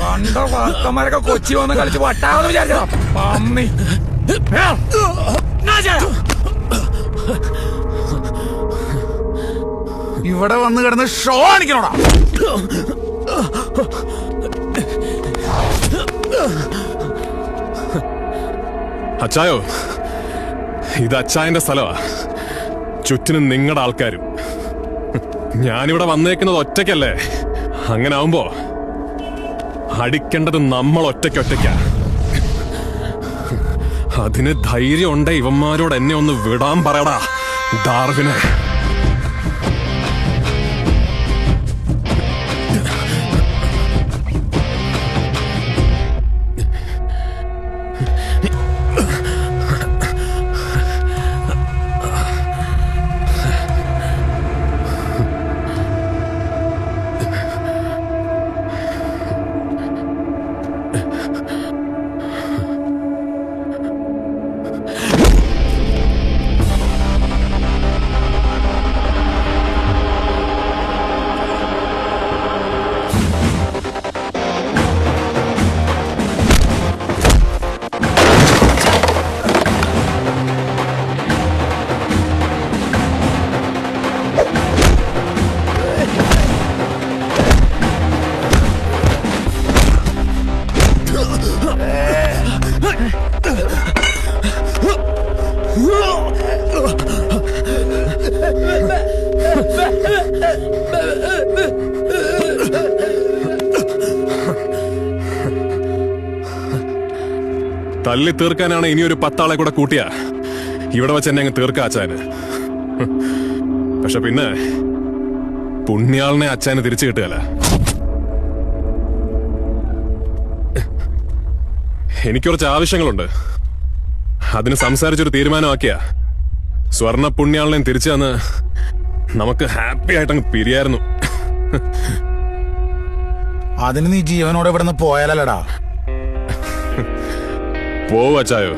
കണ്ട വാർത്തമാരൊക്കെ കൊച്ചി വന്ന് കളിച്ച് വട്ടാവെന്ന് വിചാരിച്ചോ പന്നി ഇവിടെ വന്ന് കിടന്ന് ഷോ കാണിക്കണോടാ. അച്ചായോ ഇത് അച്ചായന്റെ സ്ഥലമാ ചുറ്റിനും നിങ്ങളുടെ ആൾക്കാരും. ഞാനിവിടെ വന്നേക്കുന്നത് ഒറ്റയ്ക്കല്ലേ? അങ്ങനെ ആവുമ്പോ അടിക്കേണ്ടത് നമ്മൾ ഒറ്റയ്ക്കൊറ്റയ്ക്കാ. അതിന് ധൈര്യം ഇവന്മാരോട് എന്നെ ഒന്ന് വിടാൻ പറയടാ ഡാർവിനെ. തല്ലി തീർക്കാനാണ് ഇനിയൊരു പത്താളെ കൂടെ കൂട്ടിയ. ഇവിടെ വെച്ച് എന്നെ അങ്ങ് തീർക്ക അച്ചാന് പക്ഷെ പിന്നെ പുണ്യാളിനെ അച്ചാന് തിരിച്ചു കിട്ടുകയല്ല എനിക്കുറച്ച് ആവശ്യങ്ങളുണ്ട് അതിന് സംസാരിച്ചൊരു തീരുമാനമാക്കിയ. സ്വർണ പുണ്യാളിനെയും തിരിച്ചു തന്ന് നമുക്ക് ഹാപ്പി ആയിട്ടങ്ങ് പിരിയായിരുന്നു. അതിന് നീ ജീവനോടെ ഇവിടെ നിന്ന് പോയാലല്ലടാ പോവച്ചായോ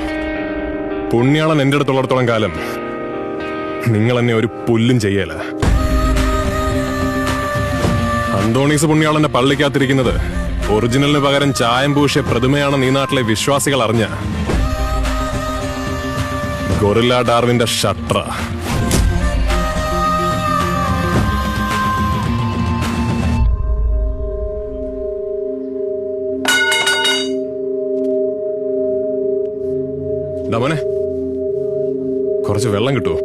പുണ്യാളൻ എന്റെ അടുത്തുള്ളിടത്തോളം കാലം നിങ്ങൾ എന്നെ ഒരു പുല്ലും ചെയ്യല. അന്തോണീസ് പുണ്യാളന്റെ പള്ളിക്കകത്തിരിക്കുന്നത് ഒറിജിനലിന് പകരം ചായം പൂശിയ പ്രതിമയാണ് നീ നാട്ടിലെ വിശ്വാസികൾ അറിഞ്ഞ ഗൊറില്ല ഡാർവിന്റെ ഷട്ടർ. കുറച്ച് വെള്ളം കിട്ടുമോ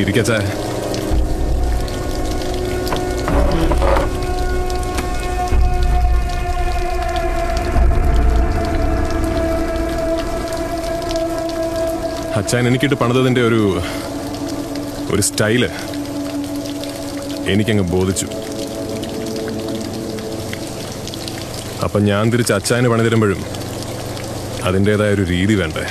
ഇരിക്കച്ചേ അച്ഛൻ എനിക്കിട്ട് പണിതതിന്റെ ഒരു ഒരു സ്റ്റൈൽ എനിക്കങ്ങ് ബോധിച്ചു. അപ്പം ഞാൻ തിരിച്ച് അച്ചാന് പണിതരുമ്പോഴും അതിന്റെതായ ഒരു രീതി വേണ്ടേ?